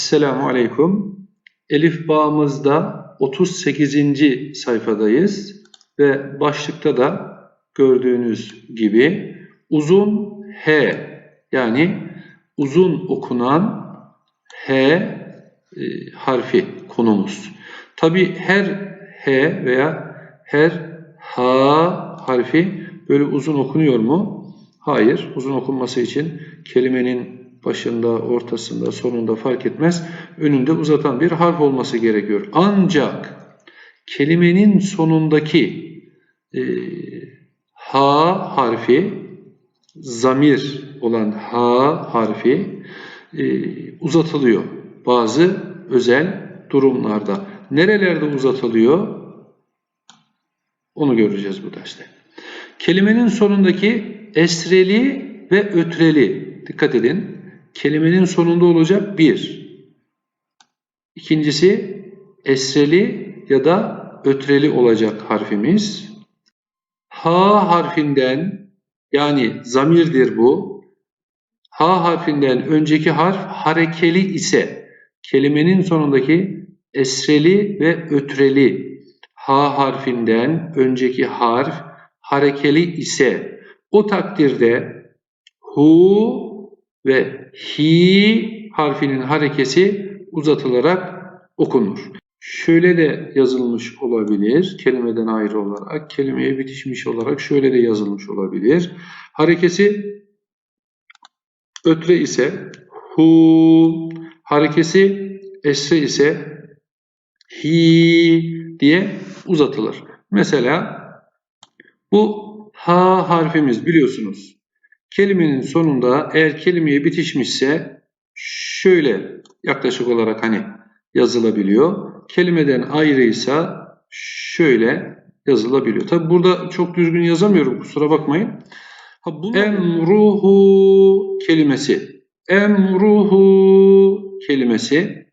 Esselamu Aleyküm. Elif bağımızda 38. sayfadayız ve başlıkta da gördüğünüz gibi uzun H yani uzun okunan H e, harfi konumuz. Tabi her H veya her H harfi böyle uzun okunuyor mu? Hayır. Uzun okunması için kelimenin başında, ortasında, sonunda fark etmez. Önünde uzatan bir harf olması gerekiyor. Ancak kelimenin sonundaki e, ha harfi, zamir olan ha harfi e, uzatılıyor. Bazı özel durumlarda. Nerelerde uzatılıyor? Onu göreceğiz bu derste. Kelimenin sonundaki esreli ve ötreli. Dikkat edin. Kelimenin sonunda olacak bir. İkincisi esreli ya da ötreli olacak harfimiz. Ha harfinden yani zamirdir bu. Ha harfinden önceki harf harekeli ise kelimenin sonundaki esreli ve ötreli ha harfinden önceki harf harekeli ise o takdirde hu ve hi harfinin harekesi uzatılarak okunur. Şöyle de yazılmış olabilir kelimeden ayrı olarak, kelimeye bitişmiş olarak şöyle de yazılmış olabilir. Harekesi ötre ise hu, harekesi esre ise hi diye uzatılır. Mesela bu ha harfimiz biliyorsunuz Kelimenin sonunda eğer kelimeye bitişmişse şöyle yaklaşık olarak hani yazılabiliyor. Kelimeden ayrıysa şöyle yazılabiliyor. Tabi burada çok düzgün yazamıyorum kusura bakmayın. Ha, Emruhu kelimesi. Emruhu kelimesi.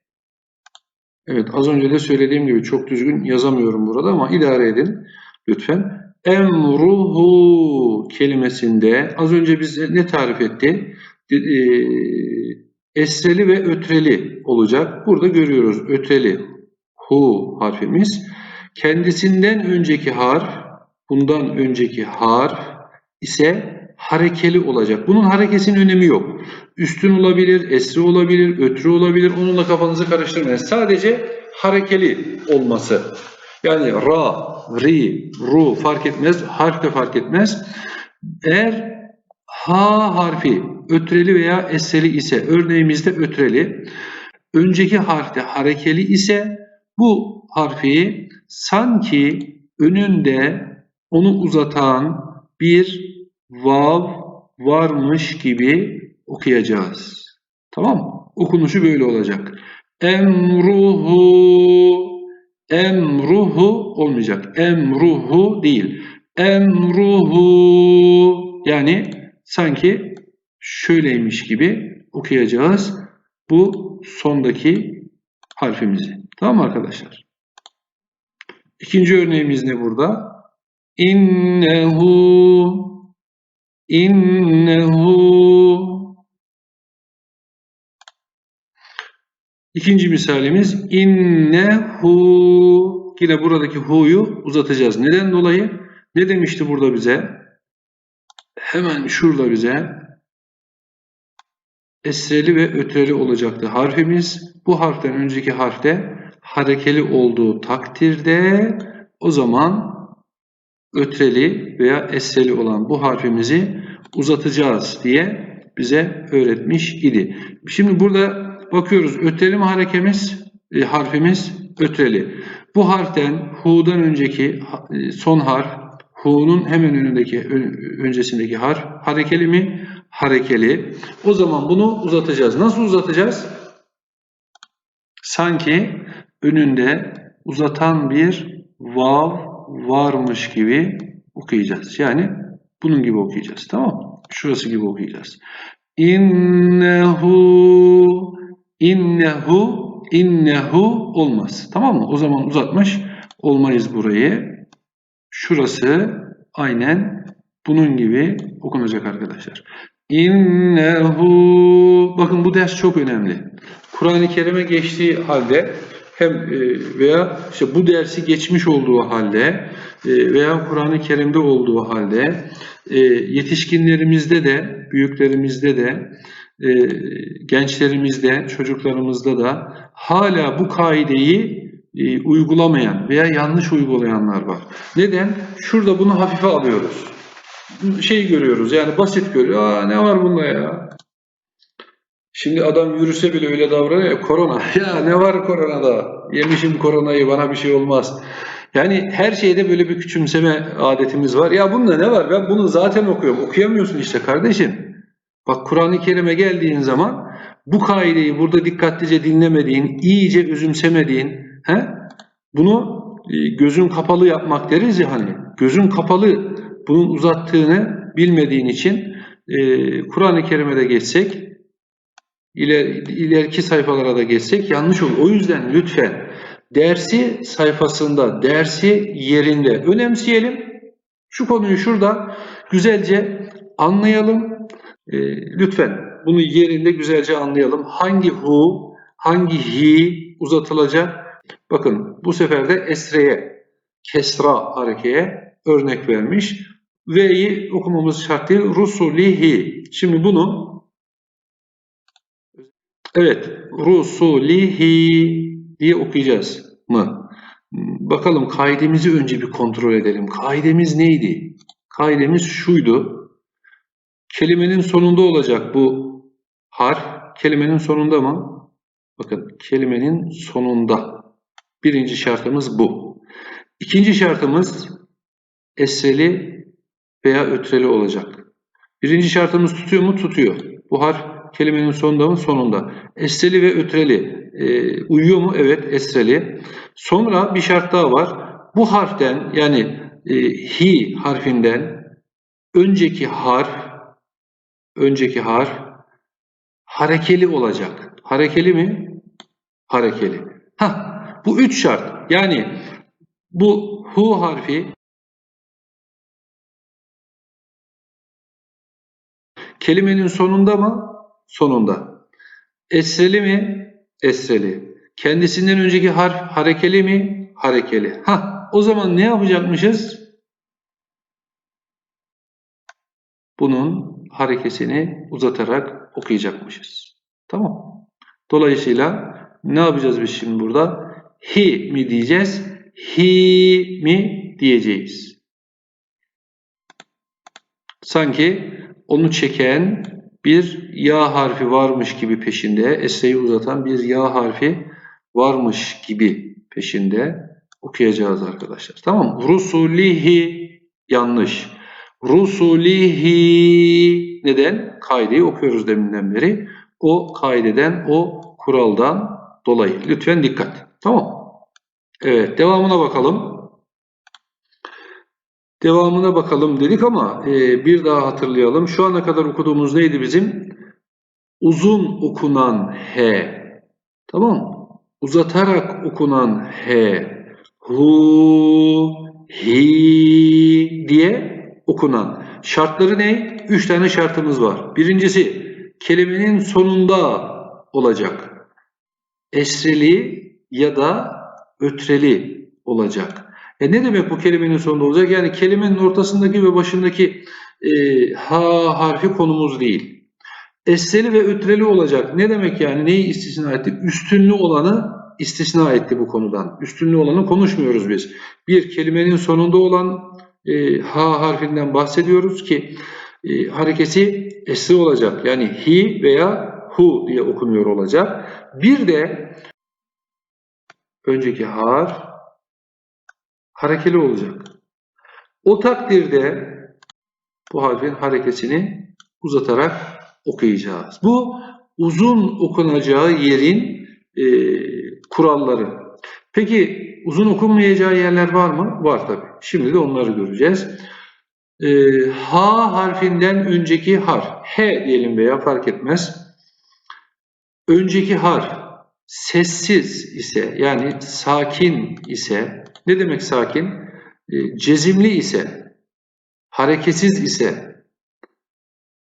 Evet az önce de söylediğim gibi çok düzgün yazamıyorum burada ama idare edin lütfen emruhu kelimesinde az önce bize ne tarif etti? E, esreli ve ötreli olacak. Burada görüyoruz ötreli hu harfimiz. Kendisinden önceki harf, bundan önceki harf ise harekeli olacak. Bunun harekesinin önemi yok. Üstün olabilir, esri olabilir, ötrü olabilir. Onunla kafanızı karıştırmayın. Sadece harekeli olması yani ra, ri, ru fark etmez, harf de fark etmez. Eğer ha harfi ötreli veya eseli ise, örneğimizde ötreli, önceki harfte harekeli ise bu harfi sanki önünde onu uzatan bir vav varmış gibi okuyacağız. Tamam mı? Okunuşu böyle olacak. Emruhu Emruhu olmayacak. Emruhu değil. Emruhu yani sanki şöyleymiş gibi okuyacağız bu sondaki harfimizi. Tamam mı arkadaşlar? İkinci örneğimiz ne burada? İnnehu İnnehu İkinci misalimiz innehu. Yine buradaki hu'yu uzatacağız. Neden dolayı? Ne demişti burada bize? Hemen şurada bize esreli ve ötreli olacaktı harfimiz. Bu harften önceki harfte harekeli olduğu takdirde o zaman ötreli veya esreli olan bu harfimizi uzatacağız diye bize öğretmiş idi. Şimdi burada bakıyoruz ötreli mi harekemiz, e, harfimiz ötreli. Bu harften hu'dan önceki e, son harf, hu'nun hemen önündeki öncesindeki harf harekeli mi? Harekeli. O zaman bunu uzatacağız. Nasıl uzatacağız? Sanki önünde uzatan bir vav varmış gibi okuyacağız. Yani bunun gibi okuyacağız. Tamam? Şurası gibi okuyacağız. İnnehu innehu innehu olmaz. Tamam mı? O zaman uzatmış olmayız burayı. Şurası aynen bunun gibi okunacak arkadaşlar. İnnehu bakın bu ders çok önemli. Kur'an-ı Kerim'e geçtiği halde hem e, veya işte bu dersi geçmiş olduğu halde e, veya Kur'an-ı Kerim'de olduğu halde e, yetişkinlerimizde de, büyüklerimizde de, e, gençlerimizde, çocuklarımızda da hala bu kaideyi e, uygulamayan veya yanlış uygulayanlar var. Neden? Şurada bunu hafife alıyoruz. Şey görüyoruz yani basit görüyor. Aa ne var bunda ya? Şimdi adam yürüse bile öyle davranıyor. ya, Korona. Ya ne var koronada? Yemişim koronayı bana bir şey olmaz. Yani her şeyde böyle bir küçümseme adetimiz var. Ya bunda ne var? Ben bunu zaten okuyorum. Okuyamıyorsun işte kardeşim. Bak Kur'an-ı Kerim'e geldiğin zaman bu kaideyi burada dikkatlice dinlemediğin, iyice üzümsemediğin, he? bunu e, gözün kapalı yapmak deriz ya hani. Gözün kapalı bunun uzattığını bilmediğin için e, Kur'an-ı Kerim'e de geçsek, iler, ileriki sayfalara da geçsek yanlış olur. O yüzden lütfen dersi sayfasında, dersi yerinde önemseyelim. Şu konuyu şurada güzelce anlayalım. E, lütfen bunu yerinde güzelce anlayalım. Hangi hu, hangi hi uzatılacak? Bakın bu sefer de esreye, kesra harekeye örnek vermiş. V'yi okumamız şart değil. Rusulihi. Şimdi bunu evet Rusulihi diye okuyacağız mı? Bakalım kaidemizi önce bir kontrol edelim. Kaidemiz neydi? Kaidemiz şuydu. Kelimenin sonunda olacak bu harf. Kelimenin sonunda mı? Bakın kelimenin sonunda. Birinci şartımız bu. İkinci şartımız esreli veya ötreli olacak. Birinci şartımız tutuyor mu? Tutuyor. Bu harf kelimenin sonunda mı? Sonunda. Esreli ve ötreli e, uyuyor mu? Evet esreli. Sonra bir şart daha var. Bu harften yani e, hi harfinden önceki harf önceki harf harekeli olacak. Harekeli mi? Harekeli. Ha, bu üç şart. Yani bu hu harfi kelimenin sonunda mı? Sonunda. Esreli mi? Esreli. Kendisinden önceki harf harekeli mi? Harekeli. Ha, o zaman ne yapacakmışız? Bunun harekesini uzatarak okuyacakmışız. Tamam. Dolayısıyla ne yapacağız biz şimdi burada? Hi mi diyeceğiz? Hi mi diyeceğiz. Sanki onu çeken bir ya harfi varmış gibi peşinde, esreyi uzatan bir ya harfi varmış gibi peşinde okuyacağız arkadaşlar. Tamam mı? Rusulihi yanlış. Rusulihi neden? Kaideyi okuyoruz deminden beri. O kaideden, o kuraldan dolayı. Lütfen dikkat. Tamam. Evet, devamına bakalım. Devamına bakalım dedik ama e, bir daha hatırlayalım. Şu ana kadar okuduğumuz neydi bizim? Uzun okunan H. Tamam Uzatarak okunan H. Hu, hi diye okunan. Şartları ne? Üç tane şartımız var. Birincisi kelimenin sonunda olacak. Esreli ya da ötreli olacak. E ne demek bu kelimenin sonunda olacak? Yani kelimenin ortasındaki ve başındaki e, ha harfi konumuz değil. Esreli ve ötreli olacak. Ne demek yani? Neyi istisna etti? Üstünlü olanı istisna etti bu konudan. Üstünlü olanı konuşmuyoruz biz. Bir kelimenin sonunda olan e, ha harfinden bahsediyoruz ki e, harekesi esri olacak. Yani hi veya hu diye okunuyor olacak. Bir de önceki harf harekeli olacak. O takdirde bu harfin harekesini uzatarak okuyacağız. Bu uzun okunacağı yerin e, kuralları. Peki uzun okunmayacağı yerler var mı? Var tabi. Şimdi de onları göreceğiz. E, ha harfinden önceki harf. H diyelim veya fark etmez. Önceki harf sessiz ise yani sakin ise ne demek sakin? E, cezimli ise hareketsiz ise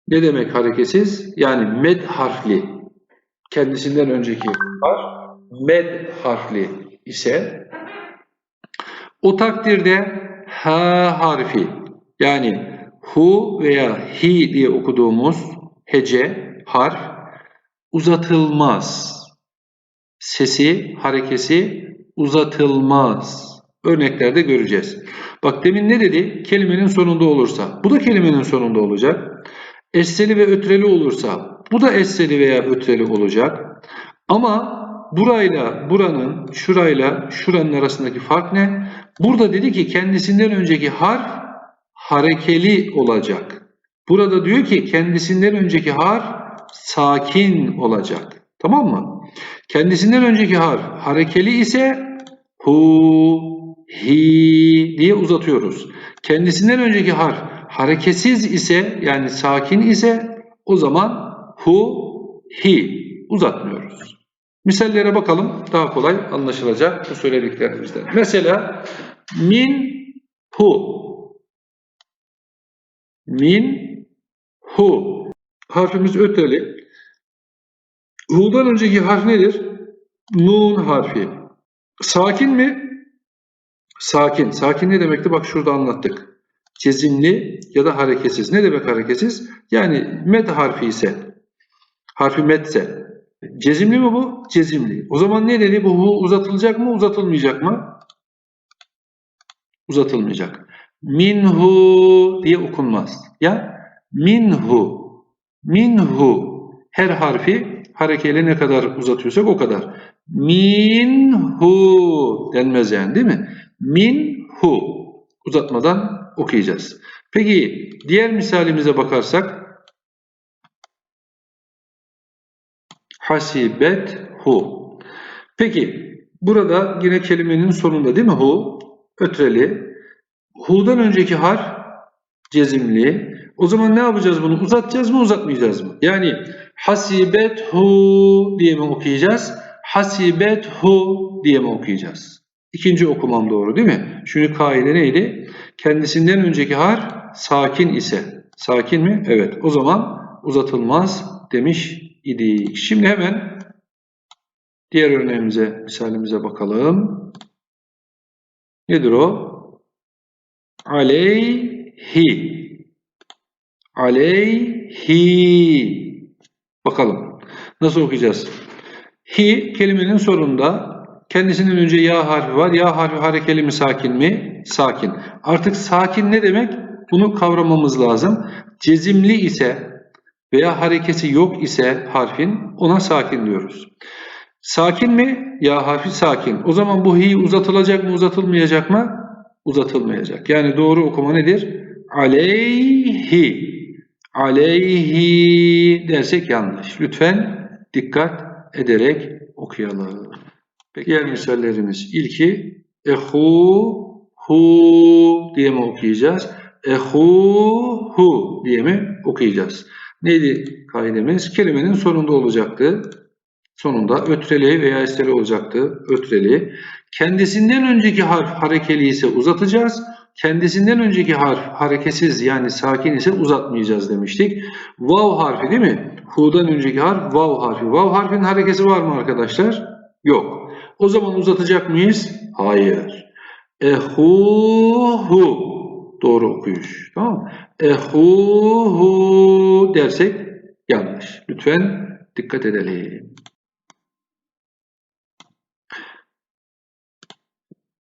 ne demek hareketsiz? Yani med harfli kendisinden önceki harf med harfli ise o takdirde ha harfi yani hu veya hi diye okuduğumuz hece harf uzatılmaz. Sesi, harekesi uzatılmaz. Örneklerde göreceğiz. Bak demin ne dedi? Kelimenin sonunda olursa. Bu da kelimenin sonunda olacak. Esseli ve ötreli olursa. Bu da esseli veya ötreli olacak. Ama burayla buranın, şurayla şuranın arasındaki fark ne? Burada dedi ki kendisinden önceki harf harekeli olacak. Burada diyor ki kendisinden önceki harf sakin olacak. Tamam mı? Kendisinden önceki harf harekeli ise hu, hi diye uzatıyoruz. Kendisinden önceki harf hareketsiz ise yani sakin ise o zaman hu, hi uzatmıyoruz. Misallere bakalım daha kolay anlaşılacak bu söylediklerimizden. Mesela min hu min hu harfimiz öteli. Hu'dan önceki harf nedir? Nun harfi. Sakin mi? Sakin. Sakin ne demekti? Bak şurada anlattık. Cezimli ya da hareketsiz. Ne demek hareketsiz? Yani med harfi ise, harfi metse. Cezimli mi bu? Cezimli. O zaman ne dedi? Bu hu uzatılacak mı, uzatılmayacak mı? Uzatılmayacak. Minhu diye okunmaz. Ya minhu. Minhu. Her harfi harekeyle ne kadar uzatıyorsak o kadar. Minhu denmez yani değil mi? Minhu. Uzatmadan okuyacağız. Peki diğer misalimize bakarsak hasibet hu. Peki burada yine kelimenin sonunda değil mi hu? Ötreli. Hu'dan önceki harf cezimli. O zaman ne yapacağız bunu? Uzatacağız mı uzatmayacağız mı? Yani hasibet hu diye mi okuyacağız? Hasibet hu diye mi okuyacağız? İkinci okumam doğru değil mi? Çünkü kaide neydi? Kendisinden önceki harf sakin ise. Sakin mi? Evet. O zaman uzatılmaz demiş idik. Şimdi hemen diğer örneğimize, misalimize bakalım. Nedir o? Aleyhi. Aleyhi. Bakalım. Nasıl okuyacağız? Hi kelimenin sonunda kendisinden önce ya harfi var. Ya harfi harekeli mi sakin mi? Sakin. Artık sakin ne demek? Bunu kavramamız lazım. Cezimli ise veya hareketi yok ise harfin ona sakin diyoruz. Sakin mi? Ya harfi sakin. O zaman bu hi uzatılacak mı uzatılmayacak mı? Uzatılmayacak. Yani doğru okuma nedir? Aleyhi. Aleyhi dersek yanlış. Lütfen dikkat ederek okuyalım. Peki diğer misallerimiz. İlki ehu hu diye mi okuyacağız? Ehu hu diye mi okuyacağız? Neydi kaidemiz? Kelimenin sonunda olacaktı. Sonunda ötreli veya esteli olacaktı. Ötreli. Kendisinden önceki harf harekeli ise uzatacağız. Kendisinden önceki harf hareketsiz yani sakin ise uzatmayacağız demiştik. Vav harfi değil mi? Hu'dan önceki harf vav harfi. Vav harfinin harekesi var mı arkadaşlar? Yok. O zaman uzatacak mıyız? Hayır. Ehuhu. Doğru okuyuş. Tamam mı? Ehuhu dersek yanlış. Lütfen dikkat edelim.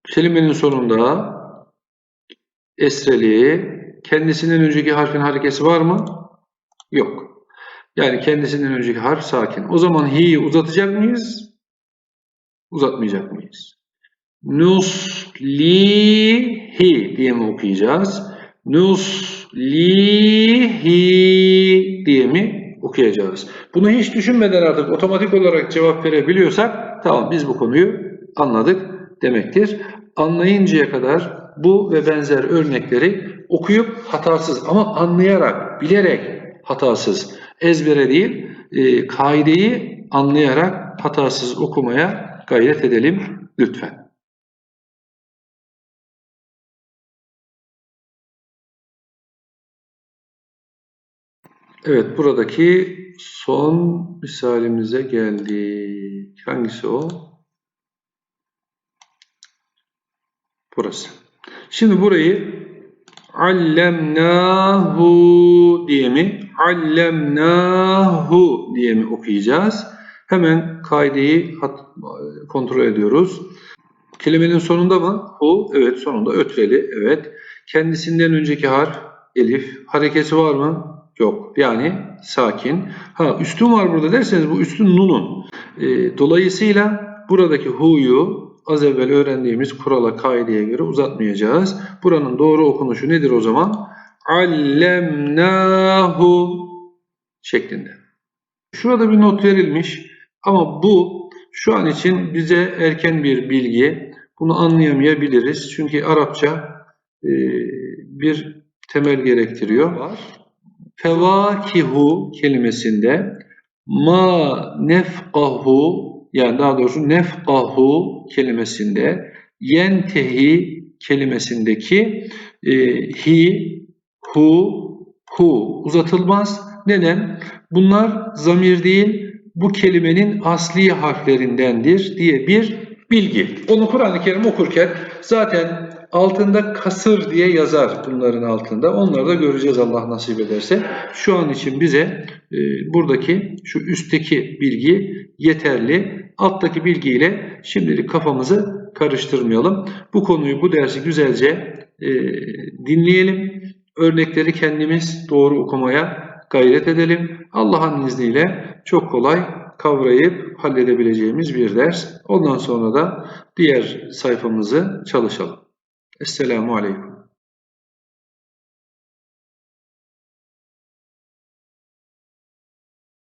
Kelimenin sonunda esreli kendisinden önceki harfin harekesi var mı? Yok. Yani kendisinden önceki harf sakin. O zaman hi'yi uzatacak mıyız? Uzatmayacak mıyız? Nuslihi diye mi okuyacağız? Nuslihi diye mi okuyacağız? Bunu hiç düşünmeden artık otomatik olarak cevap verebiliyorsak tamam biz bu konuyu anladık demektir. Anlayıncaya kadar bu ve benzer örnekleri okuyup hatasız ama anlayarak, bilerek hatasız, ezbere değil, e, kaideyi anlayarak hatasız okumaya gayret edelim lütfen. Evet, buradaki son misalimize geldik. Hangisi o? Burası. Şimdi burayı allemnahu diye mi, allemnahu diye mi okuyacağız? Hemen kaideyi kontrol ediyoruz. Kelimenin sonunda mı? Hu, evet sonunda ötreli, evet. Kendisinden önceki harf, elif. Harekesi var mı? Yok. Yani sakin. Ha üstün var burada derseniz bu üstün nunun. Ee, dolayısıyla buradaki hu'yu az evvel öğrendiğimiz kurala, kaideye göre uzatmayacağız. Buranın doğru okunuşu nedir o zaman? Allemnahu şeklinde. Şurada bir not verilmiş ama bu şu an için bize erken bir bilgi. Bunu anlayamayabiliriz. Çünkü Arapça e, bir temel gerektiriyor. Var. Fevakihu kelimesinde ma nefqahu yani daha doğrusu nefqahu kelimesinde yentehi kelimesindeki e, hi, hu, hu uzatılmaz. Neden? Bunlar zamir değil, bu kelimenin asli harflerindendir diye bir bilgi. Onu Kur'an-ı Kerim okurken zaten altında kasır diye yazar bunların altında. Onları da göreceğiz Allah nasip ederse. Şu an için bize e, buradaki şu üstteki bilgi yeterli. Alttaki bilgiyle şimdilik kafamızı karıştırmayalım. Bu konuyu, bu dersi güzelce e, dinleyelim. Örnekleri kendimiz doğru okumaya gayret edelim. Allah'ın izniyle çok kolay kavrayıp halledebileceğimiz bir ders. Ondan sonra da diğer sayfamızı çalışalım. Esselamu Aleyküm.